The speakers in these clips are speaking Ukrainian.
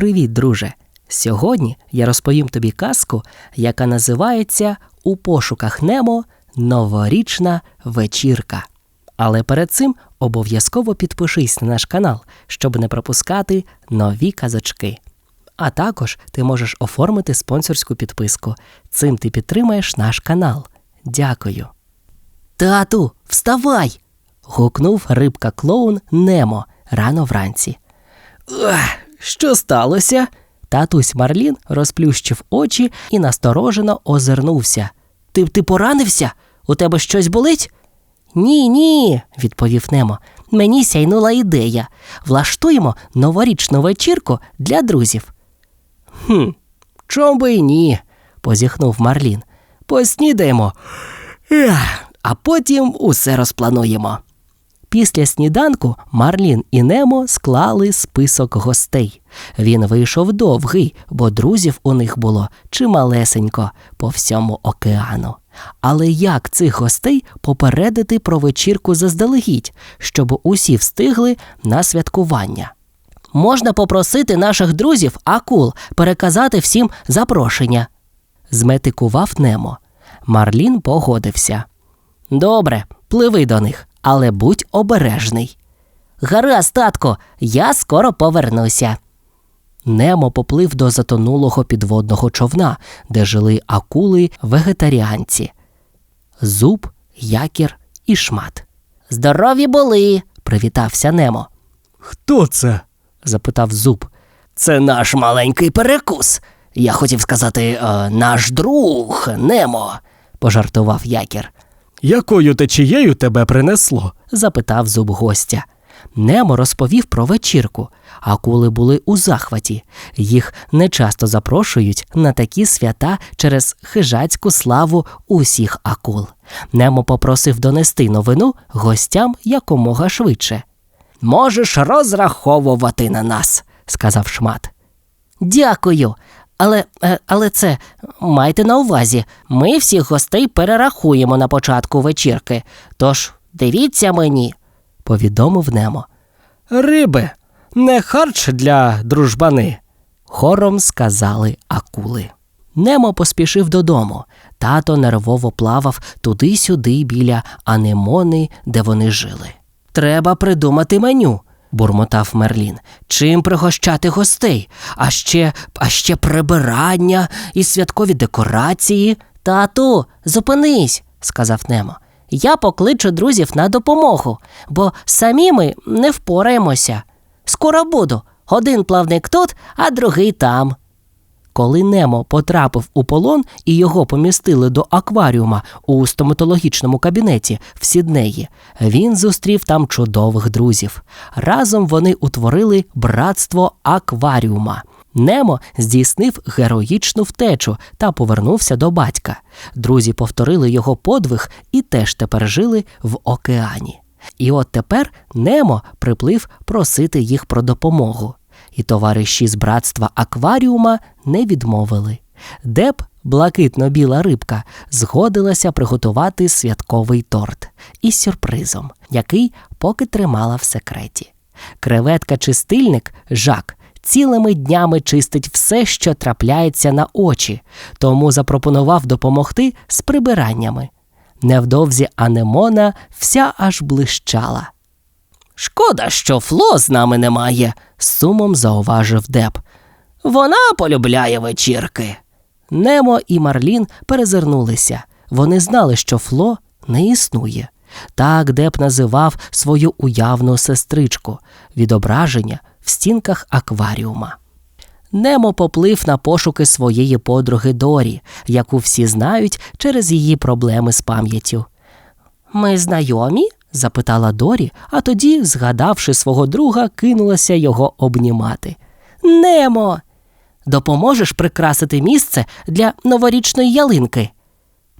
Привіт, друже! Сьогодні я розповім тобі казку, яка називається У пошуках Немо Новорічна вечірка. Але перед цим обов'язково підпишись на наш канал, щоб не пропускати нові казочки. А також ти можеш оформити спонсорську підписку. Цим ти підтримаєш наш канал. Дякую. Тату, вставай! гукнув рибка клоун Немо рано вранці. «Ех, Що сталося? Татусь Марлін розплющив очі і насторожено озирнувся. Ти ти поранився? У тебе щось болить? Ні, ні, відповів Немо. Мені сяйнула ідея. Влаштуємо новорічну вечірку для друзів. Хм, чом би і ні, позіхнув Марлін. Поснідаємо, а потім усе розплануємо. Після сніданку Марлін і Немо склали список гостей. Він вийшов довгий, бо друзів у них було чималесенько по всьому океану. Але як цих гостей попередити про вечірку заздалегідь, щоб усі встигли на святкування? Можна попросити наших друзів акул переказати всім запрошення, зметикував Немо. Марлін погодився. Добре, пливи до них, але будь обережний. Гаразд, татко, я скоро повернуся. Немо поплив до затонулого підводного човна, де жили акули вегетаріанці. Зуб, якір і шмат. Здорові були, привітався Немо. Хто це? запитав зуб. Це наш маленький перекус. Я хотів сказати, е, наш друг Немо, пожартував якір. Якою течією тебе принесло? запитав зуб гостя. Немо розповів про вечірку. Акули були у захваті. Їх нечасто запрошують на такі свята через хижацьку славу усіх акул. Немо попросив донести новину гостям якомога швидше. Можеш розраховувати на нас, сказав шмат. Дякую. Але, е, але це майте на увазі, ми всіх гостей перерахуємо на початку вечірки. Тож дивіться мені, повідомив Немо. Риби, не харч для дружбани. Хором сказали акули. Немо поспішив додому. Тато нервово плавав туди-сюди біля анемони, де вони жили. Треба придумати меню, бурмотав Мерлін. Чим пригощати гостей? А ще, а ще прибирання і святкові декорації. Тату, зупинись, сказав Немо. Я покличу друзів на допомогу, бо самі ми не впораємося. Скоро буду. Один плавник тут, а другий там. Коли Немо потрапив у полон і його помістили до акваріума у стоматологічному кабінеті в Сіднеї, він зустрів там чудових друзів. Разом вони утворили братство акваріума. Немо здійснив героїчну втечу та повернувся до батька. Друзі повторили його подвиг і теж тепер жили в океані. І от тепер Немо приплив просити їх про допомогу. І товариші з братства акваріума не відмовили. Деп, блакитно-біла рибка, згодилася приготувати святковий торт із сюрпризом, який поки тримала в секреті. Креветка-чистильник Жак цілими днями чистить все, що трапляється на очі, тому запропонував допомогти з прибираннями. Невдовзі Анемона вся аж блищала. Шкода, що Фло з нами немає, сумом зауважив Деп. Вона полюбляє вечірки. Немо і Марлін перезирнулися. Вони знали, що Фло не існує. Так Деп називав свою уявну сестричку відображення в стінках акваріума. Немо поплив на пошуки своєї подруги Дорі, яку всі знають через її проблеми з пам'яттю. Ми знайомі? Запитала Дорі, а тоді, згадавши свого друга, кинулася його обнімати. Немо, допоможеш прикрасити місце для новорічної ялинки?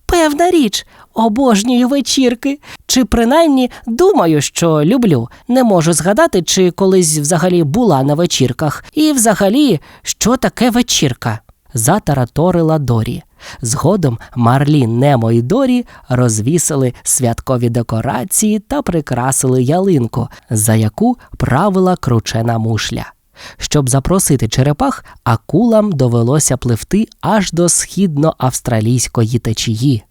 Певна річ, обожнюю вечірки. Чи принаймні думаю, що люблю. Не можу згадати, чи колись взагалі була на вечірках. І взагалі, що таке вечірка? Затараторила Дорі. Згодом Марлін, Немо і Дорі розвісили святкові декорації та прикрасили ялинку, за яку правила кручена мушля. Щоб запросити черепах, акулам довелося пливти аж до східноавстралійської течії.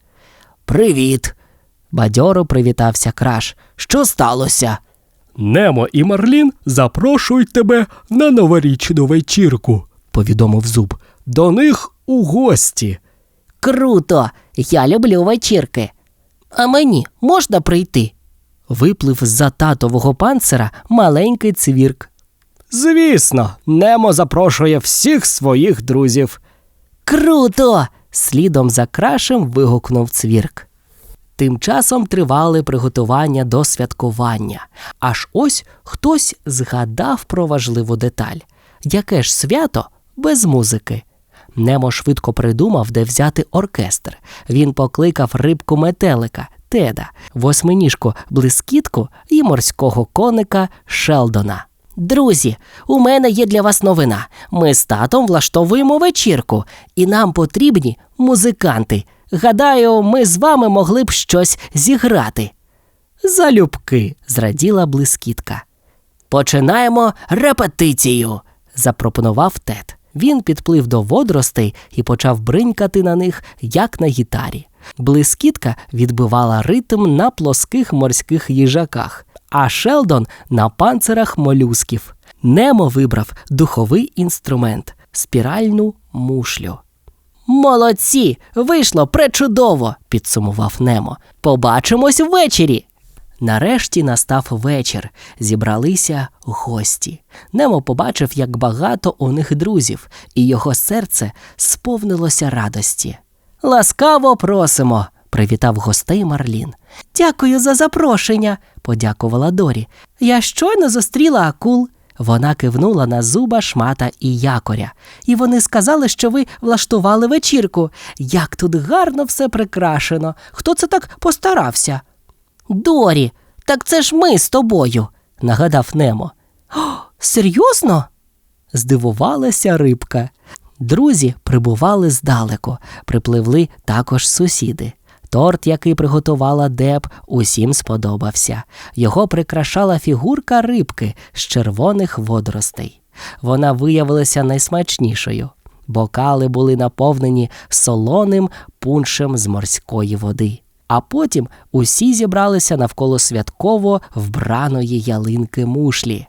Привіт. бадьоро привітався краш. Що сталося? Немо і Марлін запрошують тебе на новорічну вечірку, повідомив зуб. До них у гості. Круто! Я люблю вечірки. А мені можна прийти? Виплив з-за татового панцира маленький цвірк. Звісно, Немо запрошує всіх своїх друзів. Круто! слідом за крашем вигукнув цвірк. Тим часом тривали приготування до святкування. Аж ось хтось згадав про важливу деталь. Яке ж свято без музики? Немо швидко придумав, де взяти оркестр. Він покликав рибку метелика Теда, восьминіжку блискітку і морського коника Шелдона. Друзі, у мене є для вас новина. Ми з татом влаштовуємо вечірку, і нам потрібні музиканти. Гадаю, ми з вами могли б щось зіграти. Залюбки, зраділа блискітка. Починаємо репетицію, запропонував Тед. Він підплив до водоростей і почав бринькати на них, як на гітарі. Блискітка відбивала ритм на плоских морських їжаках, а Шелдон на панцирах молюсків. Немо вибрав духовий інструмент спіральну мушлю. Молодці! Вийшло пречудово, підсумував Немо. Побачимось ввечері. Нарешті настав вечір. Зібралися гості. Немо побачив, як багато у них друзів, і його серце сповнилося радості. Ласкаво просимо, привітав гостей Марлін. Дякую за запрошення, подякувала Дорі. Я щойно зустріла акул. Вона кивнула на зуба шмата і якоря, і вони сказали, що ви влаштували вечірку. Як тут гарно все прикрашено. Хто це так постарався? Дорі, так це ж ми з тобою, нагадав Немо. О, серйозно? здивувалася рибка. Друзі прибували здалеку, припливли також сусіди. Торт, який приготувала Деб, усім сподобався. Його прикрашала фігурка рибки з червоних водоростей. Вона виявилася найсмачнішою. Бокали були наповнені солоним пуншем з морської води. А потім усі зібралися навколо святково вбраної ялинки мушлі.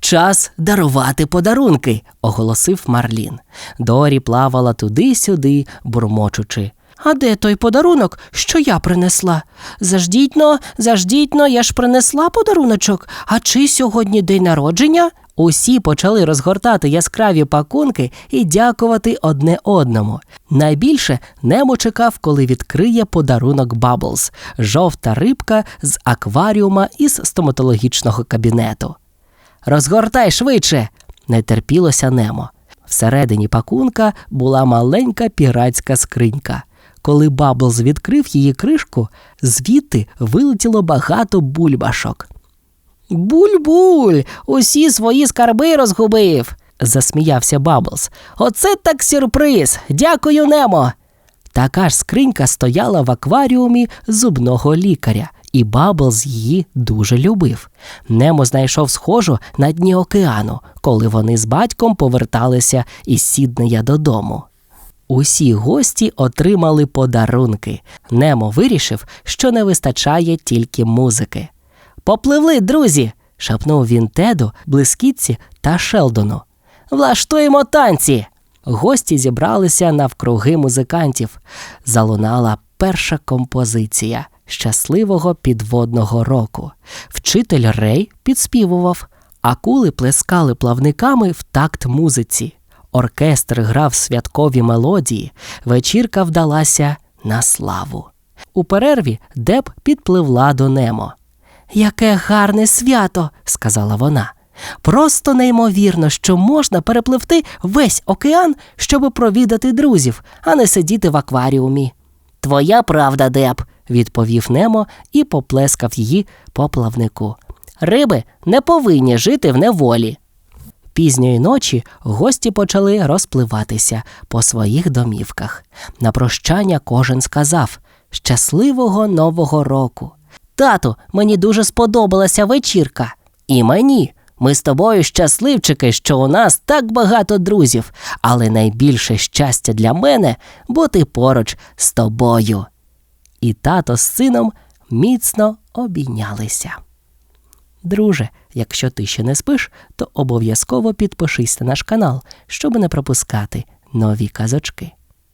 Час дарувати подарунки, оголосив Марлін. Дорі плавала туди-сюди, бурмочучи. А де той подарунок, що я принесла? Заждіть-но, заждіть-но, я ж принесла подаруночок. А чи сьогодні день народження? Усі почали розгортати яскраві пакунки і дякувати одне одному. Найбільше Немо чекав, коли відкриє подарунок Баблз – жовта рибка з акваріума із стоматологічного кабінету. Розгортай швидше, не терпілося Немо. Всередині пакунка була маленька піратська скринька. Коли Баблз відкрив її кришку, звідти вилетіло багато бульбашок. Буль-буль, усі свої скарби розгубив, засміявся Баблз. Оце так сюрприз. Дякую, Немо. Така ж скринька стояла в акваріумі зубного лікаря, і Баблз її дуже любив. Немо знайшов схожу на дні океану, коли вони з батьком поверталися із Сіднея додому. Усі гості отримали подарунки. Немо вирішив, що не вистачає тільки музики. Попливли, друзі, шепнув він Теду, блискітці та Шелдону. Влаштуємо танці. Гості зібралися навкруги музикантів. Залунала перша композиція щасливого підводного року. Вчитель Рей підспівував, акули плескали плавниками в такт музиці. Оркестр грав святкові мелодії, вечірка вдалася на славу. У перерві Деб підпливла до Немо. Яке гарне свято, сказала вона. Просто неймовірно, що можна перепливти весь океан, щоб провідати друзів, а не сидіти в акваріумі. Твоя правда, Деб, відповів Немо і поплескав її по плавнику. Риби не повинні жити в неволі. Пізньої ночі гості почали розпливатися по своїх домівках. На прощання кожен сказав Щасливого Нового року. Тату, мені дуже сподобалася вечірка. І мені. Ми з тобою щасливчики, що у нас так багато друзів, але найбільше щастя для мене бути поруч з тобою. І тато з сином міцно обійнялися. Друже, якщо ти ще не спиш, то обов'язково підпишись на наш канал, щоб не пропускати нові казочки.